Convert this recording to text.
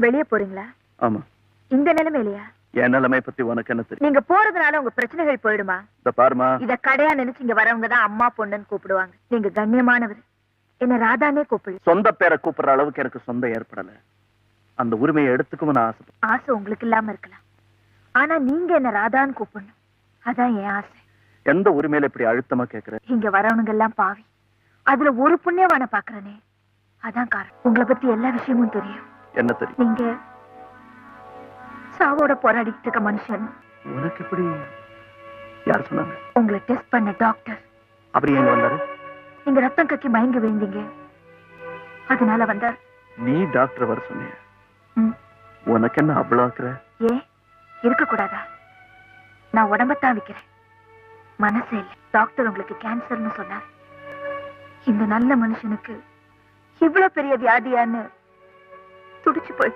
வெளிய போறீங்களா? ஆமா. இந்த நிலைமையிலயா? என் நிலைமை பத்தி உனக்கு என்ன தெரியும்? நீங்க போறதுனால உங்க பிரச்சனைகள் போயிடுமா? இந்த பாருமா இத கடையா நினைச்சு இங்க வரவங்க தான் அம்மா பொண்ணுன்னு கூப்பிடுவாங்க. நீங்க கண்ணியமானவர். என்ன ராதானே கூப்பிடு. சொந்த பேரை கூப்பிடுற அளவுக்கு எனக்கு சொந்தம் ஏற்படல. அந்த உரிமையை எடுத்துக்கவும் நான் ஆசைப்பட்டேன் ஆசை உங்களுக்கு இல்லாம இருக்கலாம். ஆனா நீங்க என்ன ராதான்னு கூப்பிடணும். அதான் என் ஆசை. எந்த உரிமையில இப்படி அழுத்தமா கேக்குற? இங்க வரவனுங்க எல்லாம் பாவி. அதுல ஒரு புண்ணியவான பாக்குறனே அதான் காரணம். உங்களை பத்தி எல்லா விஷயமும் தெரியும். என்ன தெரியும்? நீங்க சாவோட போராடிட்டு இருக்க மனுஷன். உனக்கு எப்படி யார் சொன்னாங்க? உங்களை டெஸ்ட் பண்ண டாக்டர் அப்படி எங்க வந்தாரு? நீங்க ரத்தம் கக்கி மயங்கி விழுந்தீங்க. அதனால வந்தார். நீ டாக்டர் வர சொன்னிய. உனக்கு என்ன அவ்வளவு ஆக்குற? ஏன்? இருக்க கூடாதா நான் உடம்பத்தான் விக்கிறேன். மனசே இல்லை. டாக்டர் உங்களுக்கு கேன்சர்னு சொன்னார். இந்த நல்ல மனுஷனுக்கு இவ்வளவு பெரிய வியாதியான்னு துடிச்சு போய்